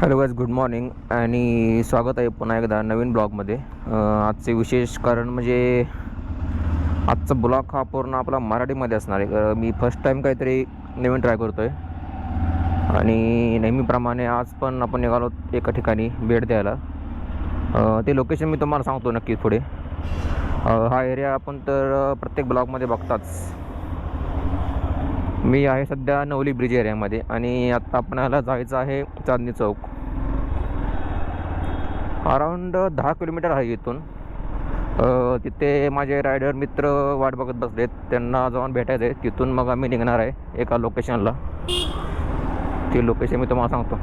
Hello guys good morning आणि स्वागत आहे पुन्हा एकदा नवीन ब्लॉगमध्ये. आजचे विशेष कारण म्हणजे आजचा ब्लॉग हा पूर्ण आपला मराठीमध्ये असणार आहे. मी फर्स्ट टाईम काहीतरी नवीन ट्राय करतो आहे आणि नेहमीप्रमाणे आज पण आपण निघालो एका ठिकाणी भेट द्यायला. ते लोकेशन मी तुम्हाला सांगतो नक्की पुढे. हा एरिया आपण तर प्रत्येक ब्लॉगमध्ये बघताच. मी आहे सध्या नवली ब्रिज एरियामध्ये आणि आता आपणाला जायचं आहे चांदणी चौक. अराऊंड दहा किलोमीटर आहे इथून. तिथे माझे रायडर मित्र वाट बघत बसलेत. त्यांना जाऊन भेटायचं आहे. तिथून मग आम्ही निघणार आहे एका लोकेशनला ती लोकेशन मी तुम्हाला सांगतो.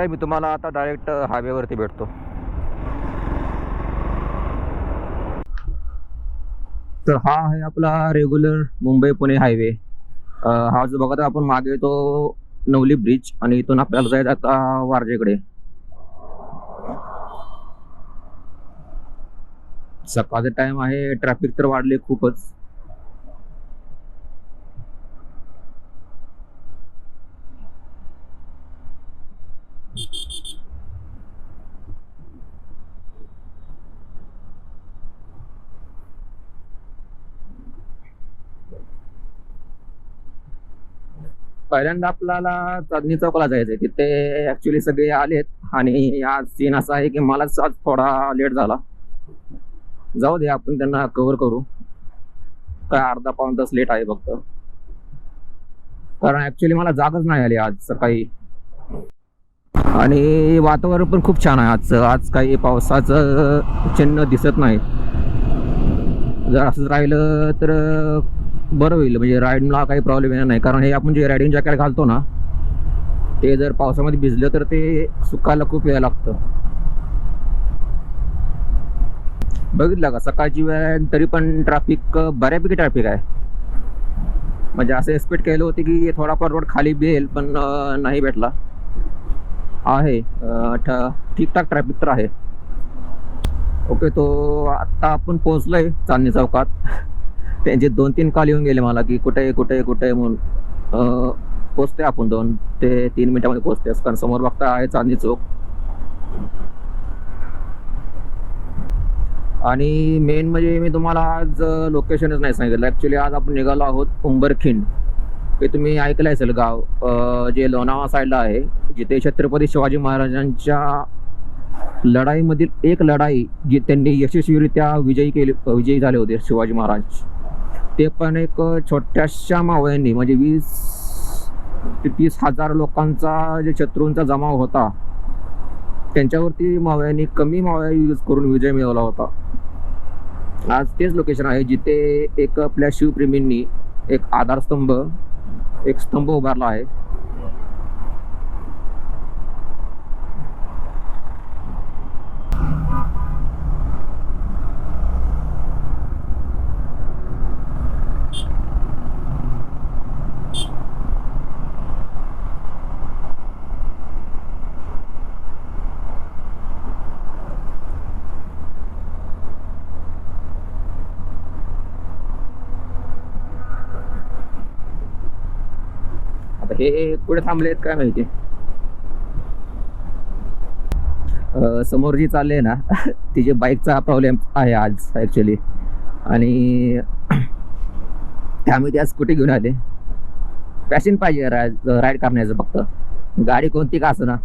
साहेब मी तुम्हाला आता डायरेक्ट हायवेवरती भेटतो. तर हा आहे आपला रेग्युलर मुंबई पुणे हायवे हा जो बघत आहे आपण मागे तो नवली ब्रिज आणि इथून आपल्याला जायचं आता वारजेकडे. सकाळचा टाइम आहे ट्रॅफिक तर वाढले खूपच. पहिल्यांदा आपल्याला चांदणी चौकाला जायचंय. तिथे ऍक्च्युली सगळे आलेत. आणि आज सीन असा आहे की मलाच आज थोडा लेट झाला. जाऊ दे आपण त्यांना कव्हर करू. काय अर्धा पाऊन तास लेट आहे फक्त. कारण ऍक्च्युली मला जागच नाही आली आज सकाळी. आणि वातावरण पण खूप छान आहे आजचं. आज काही पावसाचं चिन्ह दिसत नाही. जर असंच राहिलं तर बरं होईल. म्हणजे राईडला काही प्रॉब्लेम येणार नाही. कारण हे आपण जे रायडिंग जॅकेट घालतो ना ते जर पावसामध्ये भिजलं तर ते सुकायला खूप वेळ लागतं. बघितलं का? सकाळची वेळ तरी पण ट्रॅफिक बऱ्यापैकी ट्रॅफिक आहे. म्हणजे असं एक्सपेक्ट केलं होतं की थोडाफार रोड खाली बेल पण नाही भेटला. आहे ठीकठाक ट्रॅफिक तर आहे. ओके तो आत्ता आपण पोहोचलोय चांदणी चौकात. त्यांचे दोन तीन कॉल येऊन गेले मला की कुठे कुठे कुठे म्हणून. पोचते आपण दोन ते तीन मिनिटामध्ये पोचते कारण समोर बघता आहे चांदी चौक. आणि मेन म्हणजे मी तुम्हाला आज लोकेशनच नाही सांगितलं. ॲक्च्युली आज आपण निघालो आहोत उंबरखिंड. हे तुम्ही ऐकलं असेल गाव. जे लोणावा साईडला आहे जिथे छत्रपती शिवाजी महाराजांच्या लढाईमधील एक लढाई जी त्यांनी यशस्वीरित्या विजयी केली विजयी झाले होते शिवाजी महाराज. ते पण एक छोट्याशा मावळ्यांनी म्हणजे वीस ते तीस हजार लोकांचा जे शत्रूंचा जमाव होता त्यांच्यावरती मावळ्यांनी कमी मावळ्या यूज करून विजय मिळवला होता. आज तेच लोकेशन आहे जिथे एक आपल्या शिवप्रेमींनी एक आधारस्तंभ एक स्तंभ उभारला आहे. हे कुठे थांबलेत काय माहिती? समोर जी चालले ना तिचे बाईकचा प्रॉब्लेम आहे आज ॲक्च्युली आणि त्यामुळे त्या स्कूटी घेऊन आले. पॅशन पाहिजे राईड करण्याचं फक्त. गाडी कोणती का असं ना?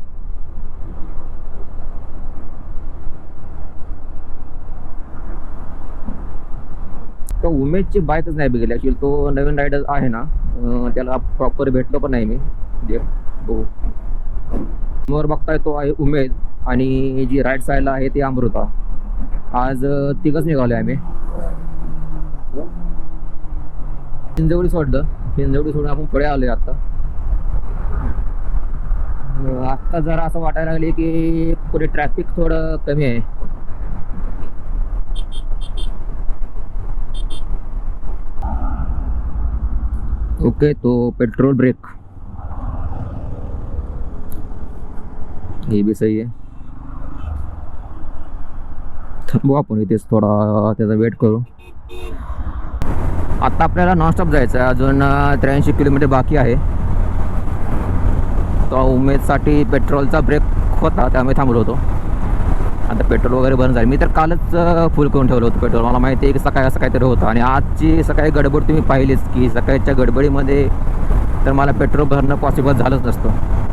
तो उमेदची बाईकच नाही बघितली. ॲक्च्युली तो नवीन रायडर आहे ना त्याला प्रॉपर भेटलो पण नाही मी. जे हो समोर बघताय तो आहे उमेद आणि जी राईट साईडला आहे ती अमृता. आज तिघच तिघच आहे आम्ही. हिंजवडी सोडलं. हिंजवडी सोडून आपण पुढे आलोय आता. आत्ता जरा असं वाटायला लागले की पुढे ट्रॅफिक थोडं कमी आहे. ओके तो पेट्रोल ब्रेक. ये भी सही है थांबू आपण इथेच थोडा त्याचा वेट करू. आता आपल्याला नॉनस्टॉप जायचं आहे अजून त्र्याऐंशी किलोमीटर बाकी आहे. तो उमेदसाठी पेट्रोलचा ब्रेक होता त्यामुळे थांबलो होतो. आता पेट्रोल वगैरे बंद झालं. मी तर कालच फुल करून ठेवलं होतं पेट्रोल. मला माहिती आहे की सकाळी असं काहीतरी होतं. आणि आजची सकाळी गडबड तुम्ही पाहिलीच की सकाळच्या गडबडीमध्ये तर मला पेट्रोल भरणं पॉसिबल झालंच नसतं.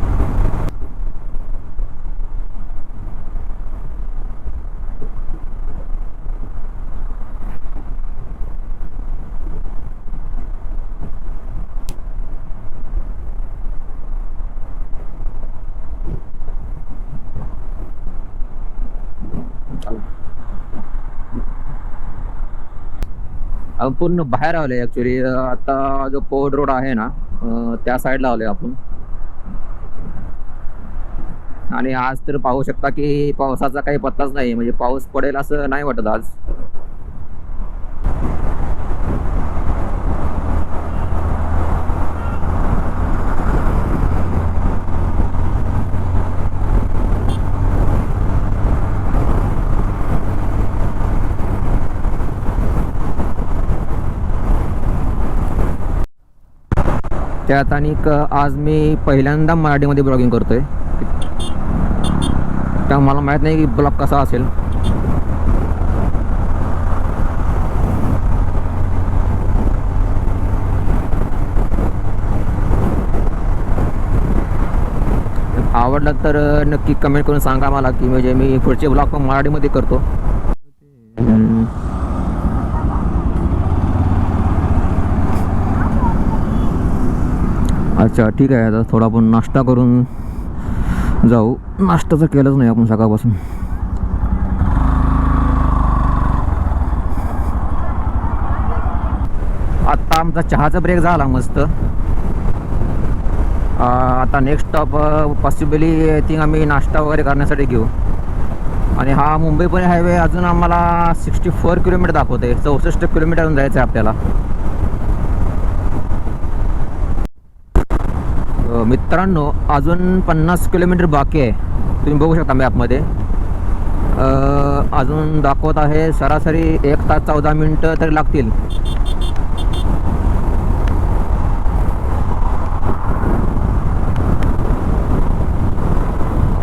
पूर्ण बाहेर आलोय ॲक्च्युली आता जो पोर्ट रोड आहे ना त्या साईडला आलोय आपण. आणि आज तर पाहू शकता की पावसाचा काही पत्ताच नाही. म्हणजे पाऊस पडेल असं नाही वाटत आज. त्यात आणि आज मी पहिल्यांदा मराठीमध्ये ब्लॉगिंग करतोय. त्या मला माहीत नाही की ब्लॉग कसा असेल. आवडला तर नक्की कमेंट करून सांगा मला की म्हणजे मी पुढचे ब्लॉग पण मराठीमध्ये करतो. अच्छा ठीक आहे. आता थोडा आपण नाश्ता करून जाऊ. नाश्ताचं केलंच नाही आपण सकाळपासून. आत्ता आमचा चहाचा ब्रेक झाला मस्त. आता next stop possibly I think आम्ही नाश्ता वगैरे करण्यासाठी घेऊ. आणि हा मुंबई पुणे हायवे अजून आम्हाला सिक्स्टी फोर किलोमीटर दाखवते चौसष्ट किलोमीटरहून जायचं आहे आपल्याला. हो, मित्रांनो अजून पन्नास किलोमीटर बाकी आहे. तुम्ही बघू शकता मॅपमध्ये अजून दाखवत आहे सरासरी एक तास चौदा मिनटं तरी लागतील.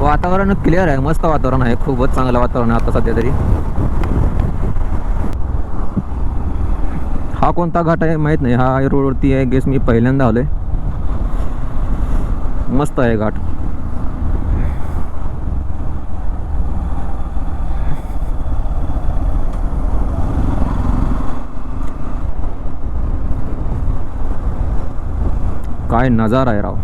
वातावरण क्लिअर आहे मस्त वातावरण आहे खूपच चांगलं वातावरण आहे आता सध्या तरी. हा कोणता घाट आहे माहीत नाही हा रोडवरती आहे गेस मी पहिल्यांदा आलोय. मस्त आहे घाट. काय नजारा आहे राव.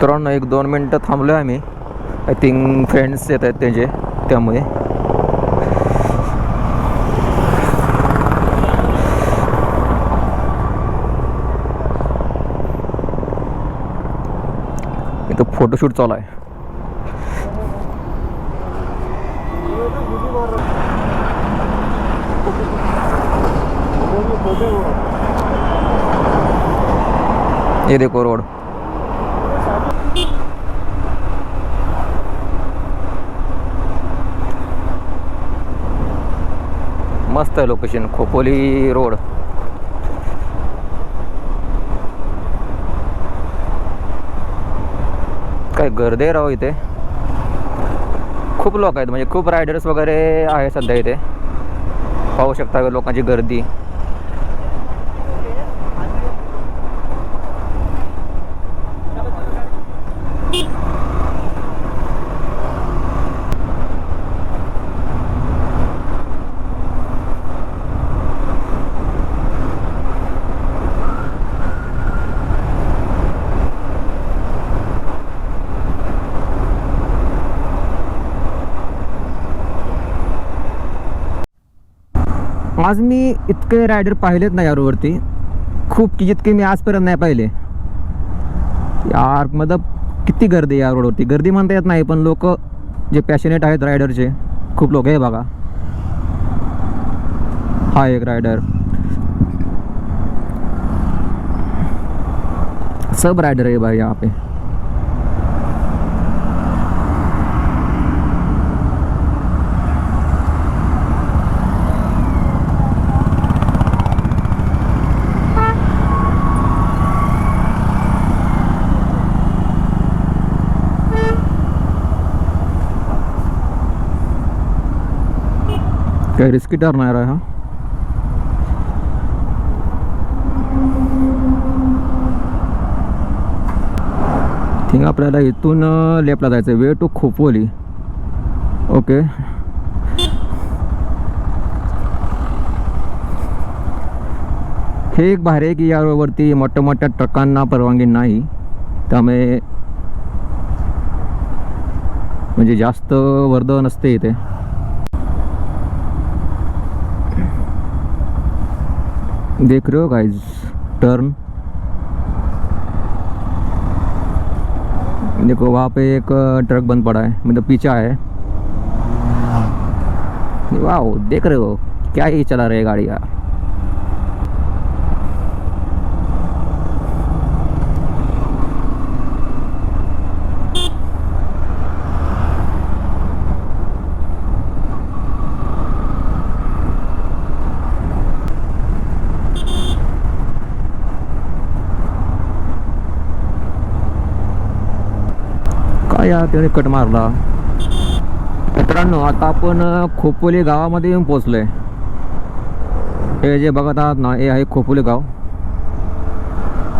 मित्रांनो एक दोन मिनटं थांबलो आहे आम्ही. आय थिंक फ्रेंड्स येत आहेत त्याचे त्यामुळे. इथं फोटोशूट चालू आहे. ये देखो रोड. मस्त आहे लोकेशन खोपोली रोड काय गर्दी राव इथे? खूप लोक आहेत म्हणजे खूप रायडर्स वगैरे आहे सध्या इथे. पाहू शकता लोकांची गर्दी. आज मी इतके रायडर पाहिलेत ना या रोडवरती खूप की जितके मी आजपर्यंत नाही पाहिले. यार मतलब किती गर्दी आहे या रोडवरती गर्दी म्हणता येत नाही पण लोक जे पॅशनेट आहेत रायडरचे खूप लोक आहे बघा. हा एक रायडर सब रायडर है भाई यहाँ पे. काही रिस्की टर्न आहे हा? थिंग आपल्याला इथून लेपला जायचं वे टू खोपोली ओके हे एक भारी आहे की यावरती मोठ्या मोठ्या ट्रकांना परवानगी नाही. त्यामुळे म्हणजे जास्त वर्दळ नसते इथे. देख रहे हो गाइज़ टर्न देखो वहाँ पे एक ट्रक बंद पड़ा है मतलब पीछा है। वाह देख रहे हो? क्या ही चला रहे गाड़ी का या त्याने कट मारला. मित्रांनो आता आपण खोपोली गावामध्ये येऊन पोचलोय हे जे बघत आहात ना हे आहे खोपोली गाव.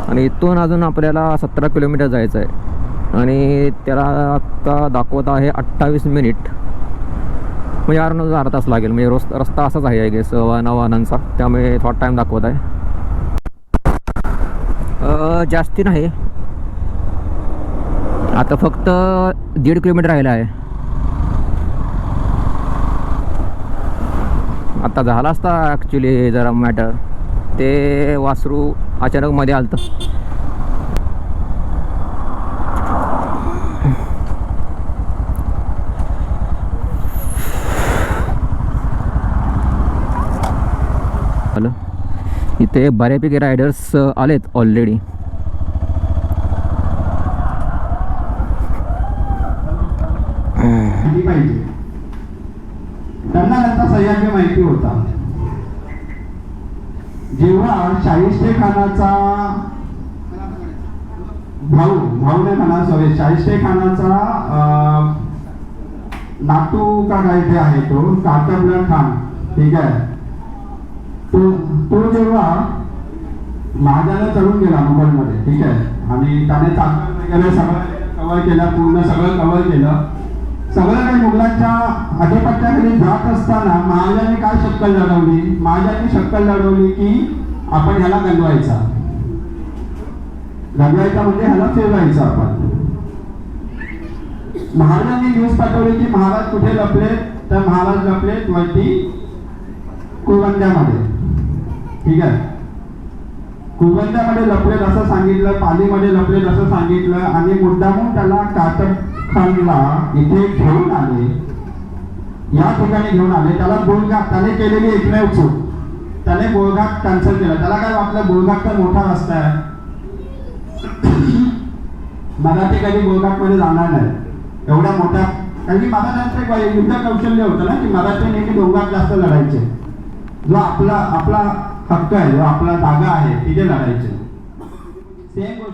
आणि इथून अजून आपल्याला सतरा किलोमीटर जायचं आहे आणि त्याला आत्ता दाखवत आहे अठ्ठावीस मिनिट. म्हणजे अर्धा अर्धा तास लागेल. म्हणजे रोस रस्ता असाच आहे आय गेस वाहना वाहनांचा. त्यामुळे थोडा टाईम दाखवत आहे. जास्ती नाही. आता फक्त दीड किलोमीटर राहिलं आहे. आता झाला असता ॲक्च्युली जरा मॅटर ते वासरू अचानक मध्ये आलतं. हॅलो इथे बऱ्यापैकी रायडर्स आलेत ऑलरेडी माहिती पाहिजे. त्यांना त्यांचा सह्याद्री माहिती होता. जेव्हा शाहिस्ते खानाचा भाऊ भाऊ नाही म्हणा सॉरी शाहिस्ते खानाचा नातू का काय ते आहे तो कातबला खान ठीक आहे. तो तो जेव्हा महाजाला चढून गेला मुंबईमध्ये ठीक आहे. आणि त्याने चांगलं वगैरे सगळं कवर केला पूर्ण सगळं कवर केलं. सगळ्या काही मुघलांच्या अधिपत्याकडे जात असताना महाराजांनी काय शक्कल लढवली? महाराजांनी शक्कल लढवली की आपण ह्याला गंगवायचा. गंगवायचा म्हणजे ह्याला फिरवायचा आपण. महाराजांनी न्यूज पाठवली की महाराज कुठे लपले? तर महाराज लपले वरती कुरवंद्यामध्ये ठीक आहे? कुरवंद्यामध्ये लपलेत असं सांगितलं पालीमध्ये लपलेत असं सांगितलं आणि मुद्दामून त्याला कातब खानला इथे घेऊन आले. या ठिकाणी घेऊन आले. त्याला गोलघाट त्याने केलेली एकमेव चूक. त्याने गोलघाट कॅन्सल केला. त्याला काय वाटलं? गोलघाट तर मोठा रस्ता आहे. मराठी कधी गोलघाटमध्ये जाणार नाही. एवढ्या मोठ्या कारण की मराठ्यांचं एक युद्ध कौशल्य होतं ना की मराठी नेहमी गोलघाट जास्त लढायचे. जो आपला आपला हक्क आहे जो आपला जागा आहे तिथे लढायचं. सेम गोष्ट